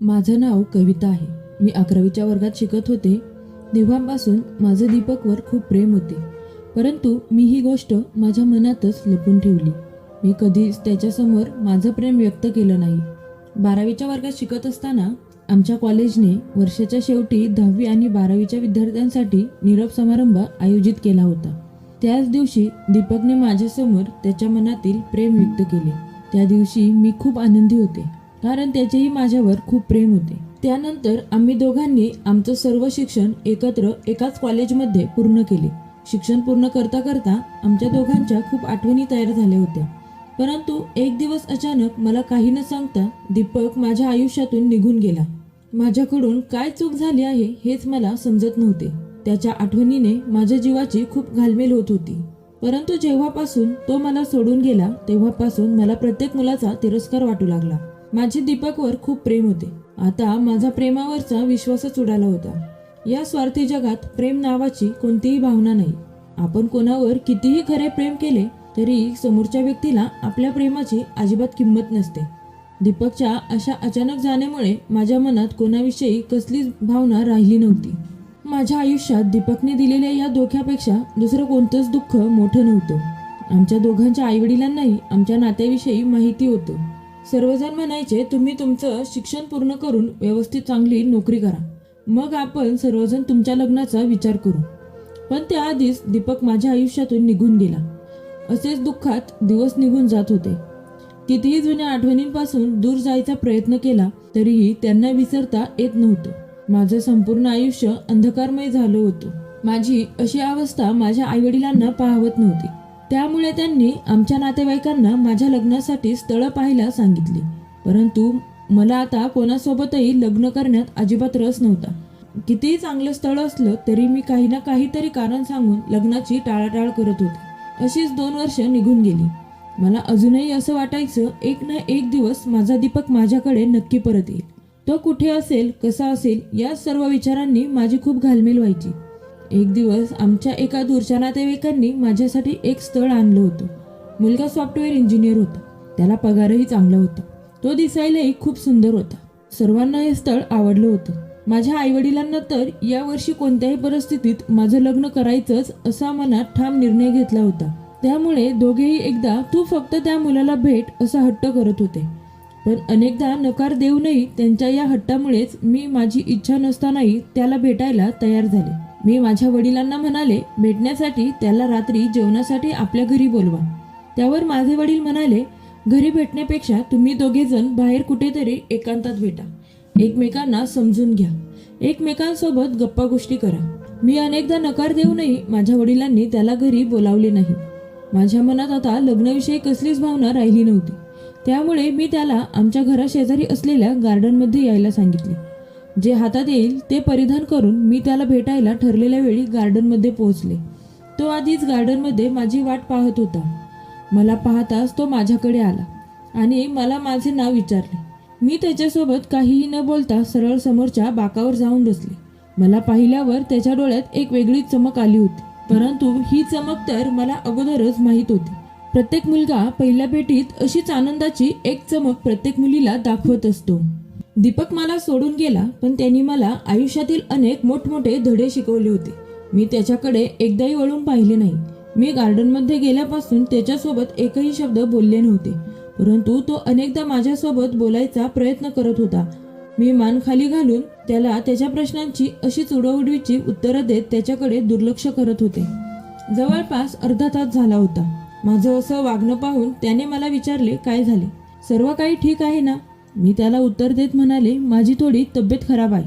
माझं नाव कविता आहे. मी अकरावीच्या वर्गात शिकत होते. तेव्हापासून माझं दीपकवर खूप प्रेम होते. परंतु मी ही गोष्ट माझ्या मनातच लपून ठेवली. मी कधीच त्याच्यासमोर माझं प्रेम व्यक्त केलं नाही. बारावीच्या वर्गात शिकत असताना आमच्या कॉलेजने वर्षाच्या शेवटी दहावी आणि बारावीच्या विद्यार्थ्यांसाठी निरोप समारंभ आयोजित केला होता. त्याच दिवशी दीपकने माझ्यासमोर त्याच्या मनातील प्रेम व्यक्त केले. त्या दिवशी मी खूप आनंदी होते. कारण त्याचेही माझ्यावर खूप प्रेम होते. त्यानंतर आम्ही दोघांनी आमचं सर्व शिक्षण एकत्र एकाच कॉलेजमध्ये पूर्ण केले. शिक्षण पूर्ण करता करता आमच्या दोघांच्या खूप आठवणी तयार झाल्या होत्या. परंतु एक दिवस अचानक मला काही न सांगता दीपक माझ्या आयुष्यातून निघून गेला. माझ्याकडून काय चूक झाली आहे हेच मला समजत नव्हते. त्याच्या आठवणीने माझ्या जीवाची खूप घालमेल होत होती. परंतु जेव्हापासून तो मला सोडून गेला तेव्हापासून मला प्रत्येक मुलाचा तिरस्कार वाटू लागला. माझे दीपकवर खूप प्रेम होते. आता माझा प्रेमावरचा विश्वासच उडाला होता. या स्वार्थी जगात प्रेम नावाची कोणतीही भावना नाही. आपण कोणावर कितीही खरे प्रेम केले तरी समोरच्या व्यक्तीला आपल्या प्रेमाची अजिबात किंमत नसते. दीपकच्या अशा अचानक जाण्यामुळे माझ्या मनात कोणाविषयी कसलीच भावना राहिली नव्हती. माझ्या आयुष्यात दीपकने दिलेल्या या धोक्यापेक्षा दुसरं कोणतंच दुःख मोठं नव्हतं. आमच्या दोघांच्या आईवडिलांनाही आमच्या नात्याविषयी माहिती होतं. सर्वजण म्हणायचे तुम्ही तुमचं शिक्षण पूर्ण करून व्यवस्थित चांगली नोकरी करा. मग आपण सर्वजण तुमच्या लग्नाचा विचार करू. पण त्याआधीच दीपक माझ्या आयुष्यातून निघून गेला. असेच दुःखात दिवस निघून जात होते. कितीही जुन्या आठवणींपासून दूर जायचा प्रयत्न केला तरीही त्यांना विसरता येत नव्हतं. माझं संपूर्ण आयुष्य अंधकारमय झालं होतं. माझी अशी अवस्था माझ्या आईवडिलांना पाहवत नव्हती. त्यामुळे त्यांनी आमच्या नातेवाईकांना माझ्या लग्नासाठी स्थळं पाहायला सांगितली. परंतु मला आता कोणासोबतही लग्न करण्यात अजिबात रस नव्हता. कितीही चांगलं स्थळ असलं तरी मी काही ना काहीतरी कारण सांगून लग्नाची टाळाटाळ करत होते. अशीच दोन वर्ष निघून गेली. मला अजूनही असं वाटायचं एक ना एक दिवस माझा दीपक माझ्याकडे नक्की परत येईल. तो कुठे असेल कसा असेल या सर्व विचारांनी माझी खूप घालमेल व्हायची. एक दिवस आमच्या एका दूरच्या नातेवाईकांनी माझ्यासाठी एक स्थळ आणलं होतं. मुलगा सॉफ्टवेअर इंजिनियर होता. त्याला पगारही चांगला होता. तो दिसायलाही खूप सुंदर होता. सर्वांना हे स्थळ आवडलं होतं. माझ्या आईवडिलांना तर यावर्षी कोणत्याही परिस्थितीत माझं लग्न करायचंच असा मनात ठाम निर्णय घेतला होता. त्यामुळे दोघेही एकदा तू फक्त त्या मुलाला भेट असा हट्ट करत होते. पण अनेकदा नकार देऊनही त्यांच्या या हट्टामुळेच मी माझी इच्छा नसतानाही त्याला भेटायला तयार झाले. मी माझ्या वडिलांना म्हणाले भेटण्यासाठी त्याला रात्री जेवणासाठी आपल्या घरी बोलवा. त्यावर माझे वडील म्हणाले घरी भेटण्यापेक्षा तुम्ही दोघेजण बाहेर कुठेतरी एकांतात भेटा. एकमेकांना समजून घ्या. एकमेकांसोबत गप्पा गोष्टी करा. मी अनेकदा नकार देऊनही माझ्या वडिलांनी त्याला घरी बोलावले नाही. माझ्या मनात आता लग्नाविषयी कसलीच भावना राहिली नव्हती. त्यामुळे मी त्याला आमच्या घराशेजारी असलेल्या गार्डनमध्ये यायला सांगितले. जे हातात येईल ते परिधान करून मी त्याला भेटायला ठरलेल्या वेळी गार्डनमध्ये पोहोचले. तो आधीच गार्डनमध्ये माझी वाट पाहत होता. मला पाहताच तो माझ्याकडे आला आणि मला माझे नाव विचारले. मी त्याच्यासोबत काहीही न बोलता सरळ समोरच्या बाकावर जाऊन बसले. मला पाहिल्यावर त्याच्या डोळ्यात एक वेगळी चमक आली होती. परंतु ही चमक तर मला अगोदरच माहीत होती. प्रत्येक मुलगा पहिल्या भेटीत अशीच आनंदाची एक चमक प्रत्येक मुलीला दाखवत असतो. दीपक मला सोडून गेला पण त्यांनी मला आयुष्यातील अनेक मोठमोठे धडे शिकवले होते. मी त्याच्याकडे एकदाही वळून पाहिले नाही. मी गार्डनमध्ये गेल्यापासून त्याच्यासोबत एकही शब्द बोलले नव्हते परंतु तो अनेकदा माझ्यासोबत बोलायचा प्रयत्न करत होता. मी मान खाली घालून त्याला त्याच्या प्रश्नांची अशीच उडवडवीची उत्तरं देत त्याच्याकडे दुर्लक्ष करत होते. जवळपास अर्धा तास झाला होता. माझं असं वागणं पाहून त्याने मला विचारले काय झाले? सर्व काही ठीक आहे ना? मी त्याला उत्तर देत म्हणाले माझी थोडी तब्येत खराब आहे.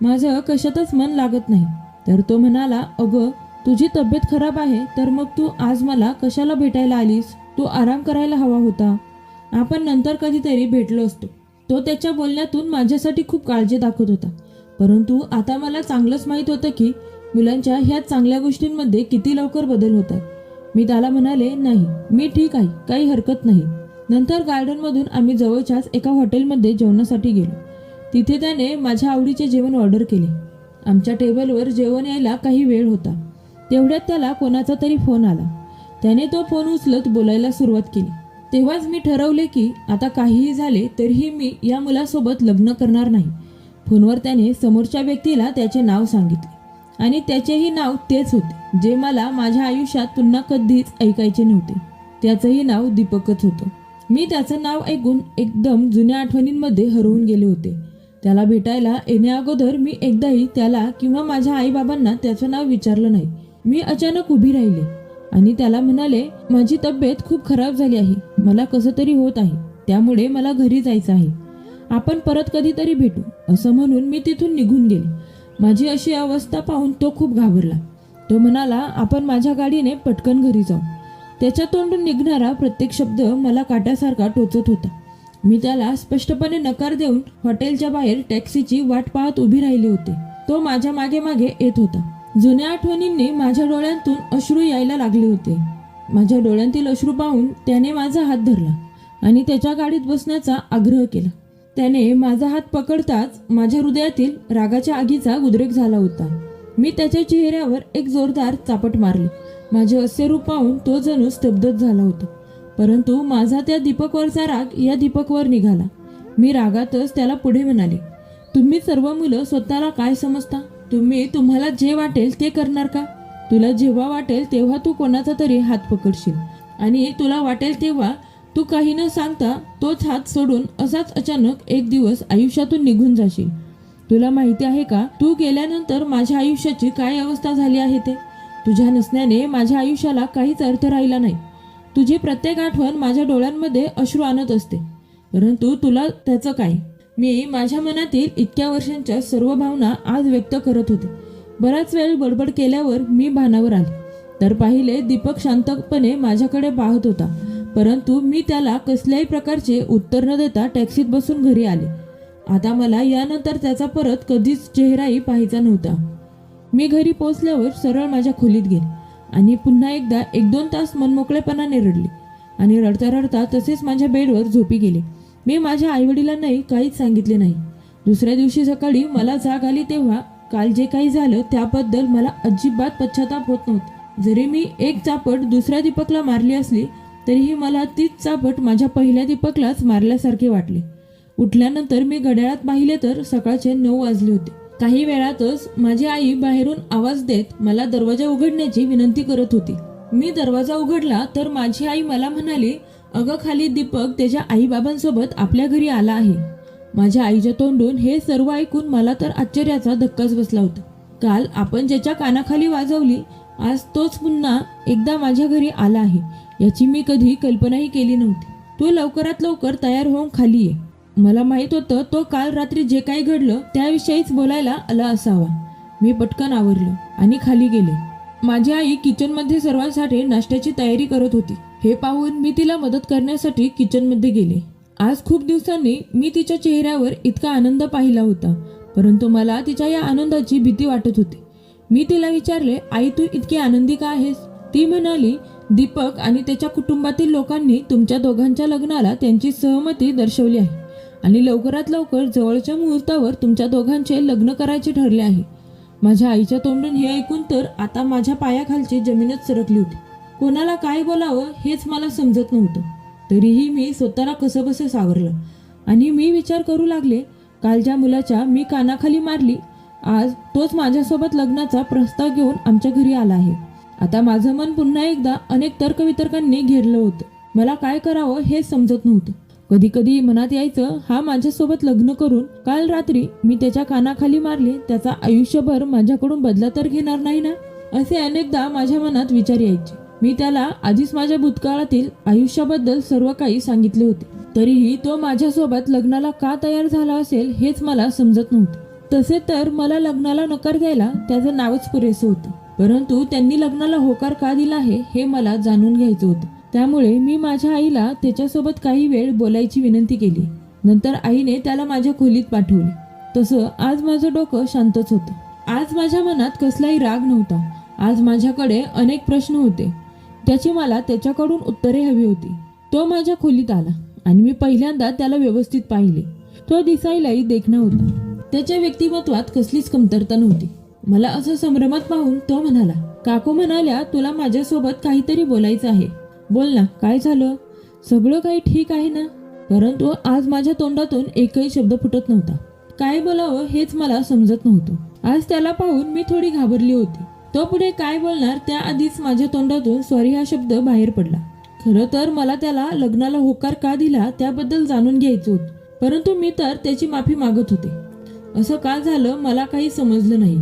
माझं कशातच मन लागत नाही. तर तो म्हणाला अगं तुझी तब्येत खराब आहे तर मग तू आज मला कशाला भेटायला आलीस? तू आराम करायला हवा होता. आपण नंतर कधीतरी भेटलो असतो. तो त्याच्या बोलण्यातून माझ्यासाठी खूप काळजी दाखवत होता. परंतु आता मला चांगलंच माहीत होतं की मुलांच्या ह्या चांगल्या गोष्टींमध्ये किती लवकर बदल होतात. मी त्याला म्हणाले नाही मी ठीक आहे काही हरकत नाही. नंतर गार्डनमधून आम्ही जवळच्याच एका हॉटेलमध्ये जेवणासाठी गेलो. तिथे त्याने माझ्या आवडीचे जेवण ऑर्डर केले. आमच्या टेबलवर जेवण यायला काही वेळ होता. तेवढ्यात त्याला कोणाचा तरी फोन आला. त्याने तो फोन उचलत बोलायला सुरुवात केली. तेव्हाच मी ठरवले की आता काहीही झाले तरीही मी या मुलासोबत लग्न करणार नाही. फोनवर त्याने समोरच्या व्यक्तीला त्याचे नाव सांगितले. आणि त्याचेही नाव तेच होते जे मला माझ्या आयुष्यात पुन्हा कधीच ऐकायचे नव्हते. त्याचंही नाव दीपकच होतं. मी त्याचं नाव ऐकून एकदम जुन्या आठवणींमध्ये हरवून गेले होते. त्याला भेटायला येण्याअगोदर मी एकदाही त्याला किंवा माझ्या आईबाबांना त्याचं नाव विचारलं नाही. मी अचानक उभी राहिले आणि त्याला म्हणाले माझी तब्येत खूप खराब झाली आहे. मला कसं तरी होत आहे. त्यामुळे मला घरी जायचं आहे. आपण परत कधीतरी भेटू. असं म्हणून मी तिथून निघून गेले. माझी अशी अवस्था पाहून तो खूप घाबरला. तो म्हणाला आपण माझ्या गाडीने पटकन घरी जाऊ. त्याच्या तोंडून निघणारा प्रत्येक शब्द मला काट्यासारखा टोचत होता. मी त्याला स्पष्टपणे नकार देऊन हॉटेलच्या बाहेर टॅक्सीची वाट पाहत उभी राहिली होती. तो माझ्या मागे मागे येत होता. जुन्या आठवणींनी माझ्या डोळ्यांतून अश्रू यायला लागले होते. माझ्या डोळ्यांतील अश्रू पाहून त्याने माझा हात धरला आणि त्याच्या गाडीत बसण्याचा आग्रह केला. त्याने माझा हात पकडताच माझ्या हृदयातील रागाच्या आगीचा उद्रेक झाला होता. मी त्याच्या चेहऱ्यावर एक जोरदार चापट मारली. माझे असे रूप पाहून तो जणू स्तब्धच झाला होता. परंतु माझा त्या दीपकवरचा राग या दीपकवर निघाला. मी रागातच त्याला पुढे म्हणाले तुम्ही सर्व मुलं स्वतःला काय समजता? तुम्ही तुम्हाला जे वाटेल ते करणार का? तुला जेव्हा वाटेल तेव्हा तू कोणाचा तरी हात पकडशील. आणि तुला वाटेल तेव्हा तू काही न सांगता तोच हात सोडून असाच अचानक एक दिवस आयुष्यातून निघून जाशील. तुला माहिती आहे का? तू गेल्यानंतर माझ्या आयुष्याची काय अवस्था झाली आहे ते? तुझ्या नसण्याने माझ्या आयुष्याला काहीच अर्थ राहिला नाही. तुझी प्रत्येक आठवण माझ्या डोळ्यांमध्ये अश्रू आणत असते. परंतु तुला त्याचं काय? मी माझ्या मनातील इतक्या वर्षांच्या सर्व भावना आज व्यक्त करत होते. बराच वेळ बडबड केल्यावर मी भानावर आले. तर पाहिले दीपक शांतपणे माझ्याकडे पाहत होता. परंतु मी त्याला कसल्याही प्रकारचे उत्तर न देता टॅक्सीत बसून घरी आले. आता मला यानंतर त्याचा परत कधीच चेहराही पाहायचा नव्हता. मी घरी पोचल्यावर सरळ माझ्या खोलीत गेले आणि पुन्हा एकदा एक दोन तास मनमोकळेपणाने रडले आणि रडता रडता तसेच माझ्या बेडवर झोपी गेले. मी माझ्या आईवडिलांनाही काहीच सांगितले नाही. दुसऱ्या दिवशी सकाळी मला जाग आली तेव्हा काल जे काही झालं त्याबद्दल मला अजिबात पश्चाताप होत नव्हता. जरी मी एक चापट दुसऱ्या दीपकला मारली असली तरीही मला तीच चापट माझ्या पहिल्या दीपकलाच मारल्यासारखे वाटले. उठल्यानंतर मी घड्याळात पाहिले तर सकाळचे नऊ वाजले होते. काही वेळातच माझी आई बाहेरून आवाज देत मला दरवाजा उघडण्याची विनंती करत होती. मी दरवाजा उघडला तर माझी आई मला म्हणाली अगं खाली दीपक त्याच्या आईबाबांसोबत आपल्या घरी आला आहे. माझ्या आईच्या तोंडून हे सर्व ऐकून मला तर आश्चर्याचा धक्काच बसला होता. काल आपण ज्याच्या कानाखाली वाजवली आज तोच पुन्हा एकदा माझ्या घरी आला आहे याची मी कधी कल्पनाही केली नव्हती. तू लवकरात लवकर तयार होऊन खाली ये. मला माहीत होतं तो काल रात्री जे काही घडलं त्याविषयीच बोलायला आला असावा. मी पटकन आवरलो आणि खाली गेले. माझी आई किचनमध्ये सर्वांसाठी नाश्त्याची तयारी करत होती. हे पाहून मी तिला मदत करण्यासाठी किचनमध्ये गेले. आज खूप दिवसांनी मी तिच्या चेहऱ्यावर इतका आनंद पाहिला होता परंतु मला तिच्या या आनंदाची भीती वाटत होती. मी तिला विचारले आई तू इतकी आनंदी का आहेस? ती म्हणाली दीपक आणि त्याच्या कुटुंबातील लोकांनी तुमच्या दोघांच्या लग्नाला त्यांची सहमती दर्शवली आहे. आणि लवकरात लवकर जवळच्या मुहूर्तावर तुमच्या दोघांचे लग्न करायचे ठरले आहे. माझ्या आईच्या तोंडून हे ऐकून तर आता माझ्या पायाखालची जमीनच सरकली होती. कोणाला काय बोलावं हेच मला समजत नव्हतं. तरीही मी स्वतःला कसंबसं सावरलं. आणि मी विचार करू लागले काल ज्या मुलाच्या मी कानाखाली मारली आज तोच माझ्यासोबत लग्नाचा प्रस्ताव घेऊन आमच्या घरी आला आहे. आता माझं मन पुन्हा एकदा अनेक तर्कवितर्कांनी घेरलं होतं. मला काय करावं हेच समजत नव्हतं. कधी कधी मनात यायचं हा माझ्यासोबत लग्न करून काल रात्री मी त्याच्या कानाखाली मारले त्याचा आयुष्यभर माझ्याकडून बदला तर घेणार नाही ना? असे अनेकदा माझ्या मनात विचार यायचे. मी त्याला आधीच माझ्या भूतकाळातील आयुष्याबद्दल सर्व काही सांगितले होते. तरीही तो माझ्यासोबत लग्नाला का तयार झाला असेल हेच मला समजत नव्हतं. तसे तर मला लग्नाला नकार द्यायला त्याचं नावच पुरेसं होतं. परंतु त्यांनी लग्नाला होकार का दिला आहे हे मला जाणून घ्यायचं होतं. त्यामुळे मी माझ्या आईला त्याच्यासोबत काही वेळ बोलायची विनंती केली. नंतर आईने त्याला माझ्या खोलीत पाठवले. तसं आज माझं डोकं शांतच होतं. आज माझ्या मनात कसलाही राग नव्हता. आज माझ्याकडे अनेक प्रश्न होते. त्याची मला त्याच्याकडून उत्तरे हवी होती. तो माझ्या खोलीत आला आणि मी पहिल्यांदा त्याला व्यवस्थित पाहिले. तो दिसायलाही देखणा होता. त्याच्या व्यक्तिमत्वात कसलीच कमतरता नव्हती. मला असं संभ्रमात पाहून तो म्हणाला काकू म्हणाल्या तुला माझ्यासोबत काहीतरी बोलायचं आहे. बोल ना काय झालं? सगळं काही ठीक आहे ना? परंतु आज माझ्या तोंडातून एकही शब्द फुटत नव्हता. काय बोलावं हेच मला समजत नव्हतं. आज त्याला पाहून मी थोडी घाबरली होती. तो पुढे काय बोलणार त्याआधीच माझ्या तोंडातून सॉरी हा शब्द बाहेर पडला. खरं तर मला त्याला लग्नाला होकार का दिला त्याबद्दल जाणून घ्यायचं होतं. परंतु मी तर त्याची माफी मागत होते. असं का झालं मला काही समजलं नाही.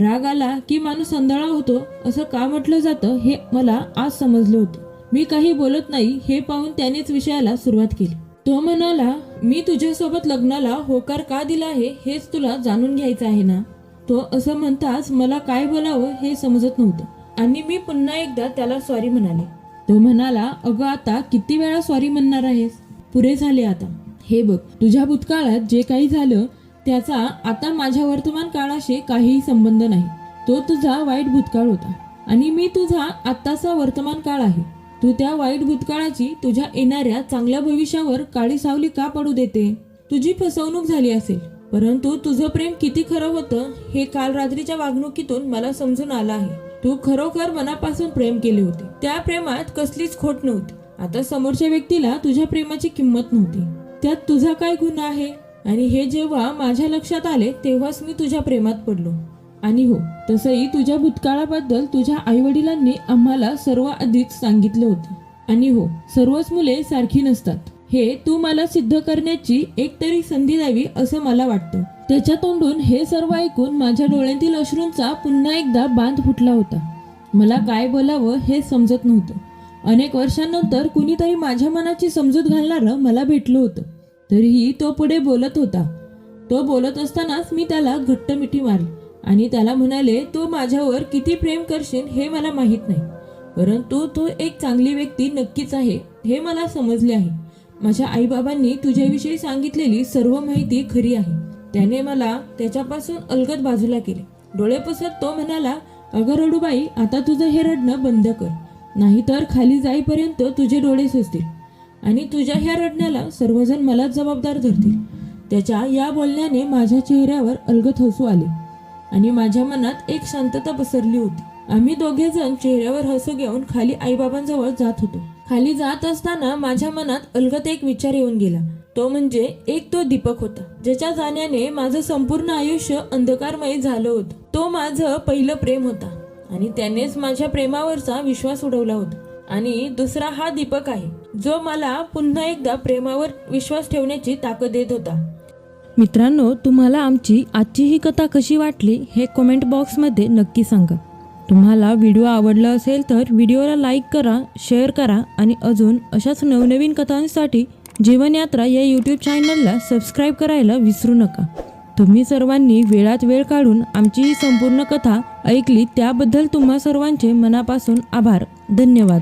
राग आला की माणूस अंधाळा होतो असं का म्हटलं जातं हे मला आज समजलं होतं. मी काही बोलत नाही हे पाहून त्यानेच विषयाला सुरुवात केली. तो म्हणाला मी तुझ्यासोबत लग्नाला होकार का दिला आहे हेच तुला जाणून घ्यायचं आहे ना? तो असं म्हणताच मला काय बोलावं हे समजत नव्हतं. आणि मी पुन्हा एकदा त्याला सॉरी म्हणाले. तो म्हणाला अगं आता किती वेळा सॉरी म्हणणार आहेस? पुरे झाले आता. हे बघ तुझ्या भूतकाळात जे काही झालं त्याचा आता माझ्या वर्तमान काळाशी काहीही संबंध नाही. तो तुझा वाईट भूतकाळ होता. आणि मी तुझा आत्ताचा वर्तमान काळ आहे. तू त्या वाईट भूतकाळाची तुझ्या येणाऱ्या चांगल्या भविष्यावर काळी सावली का पडू देते? तुझी फसवणूक झाली असेल. परंतु तुझं प्रेम किती खरं होतं हे काल रात्रीच्या वागणुकीतून मला समजून आलं आहे. तू खरोखर मनापासून प्रेम केले होते. त्या प्रेमात कसलीच खोट नव्हती. आता समोरच्या व्यक्तीला तुझ्या प्रेमाची किंमत नव्हती. त्यात तुझा काय गुन्हा आहे? आणि हे जेव्हा माझ्या लक्षात आले तेव्हाच मी तुझ्या प्रेमात पडलो. आणि हो तसंही तुझ्या भूतकाळाबद्दल तुझ्या आईवडिलांनी आम्हाला सर्व आधीच सांगितलं होतं. आणि हो सर्वच मुले सारखी नसतात. हे तू मला सिद्ध करण्याची एक तरी संधी द्यावी असं मला वाटतं. त्याच्या तोंडून हे सर्व ऐकून माझ्या डोळ्यातील अश्रूंचा पुन्हा एकदा बांध फुटला होता. मला काय बोलावं हे समजत नव्हतं. अनेक वर्षांनंतर कुणीतरी माझ्या मनाची समजूत घालणारं मला भेटलं होतं. तरीही तो पुढे बोलत होता. तो बोलत असतानाच मी त्याला घट्ट मिठी मारली. आणि त्याला म्हणाले तू माझ्यावर किती प्रेम करशील हे मला माहीत नाही. परंतु तू एक चांगली व्यक्ती नक्कीच आहे हे मला समजले आहे. माझ्या आईबाबांनी तुझ्याविषयी सांगितलेली सर्व माहिती खरी आहे. त्याने मला त्याच्यापासून अलगद बाजूला केले. डोळे पुसत तो म्हणाला अगं रडूबाई आता तुझं हे रडणं बंद कर. नाहीतर खाली जाईपर्यंत तुझे डोळे सुचतील आणि तुझ्या ह्या रडण्याला सर्वजण मलाच जबाबदार धरतील. त्याच्या या बोलण्याने माझ्या चेहऱ्यावर अलगद हसू आले. आणि माझ्या मनात एक शांतता पसरली होती. आम्ही दोघे जण चेहऱ्यावर हसू घेऊन खाली आईबाबांजवळ जात होतो. खाली जात असताना माझ्या मनात अलगत एक विचार येऊन गेला. तो म्हणजे एक तो दीपक होता ज्याच्या जाण्याने माझं संपूर्ण आयुष्य अंधकारमय झालं होतं. तो माझं पहिलं प्रेम होता आणि त्यानेच माझ्या प्रेमावरचा विश्वास उडवला होता. आणि दुसरा हा दीपक आहे जो मला पुन्हा एकदा प्रेमावर विश्वास ठेवण्याची ताकद देत होता. मित्रांनो तुम्हाला आमची आजची ही कथा कशी वाटली हे कमेंट बॉक्समध्ये नक्की सांगा. तुम्हाला व्हिडिओ आवडला असेल तर व्हिडिओला लाईक करा शेअर करा आणि अजून अशाच नवनवीन कथांसाठी जीवनयात्रा या यूट्यूब चॅनलला सबस्क्राईब करायला विसरू नका. तुम्ही सर्वांनी वेळात वेळ काढून आमची ही संपूर्ण कथा ऐकली त्याबद्दल तुम्हा सर्वांचे मनापासून आभार. धन्यवाद.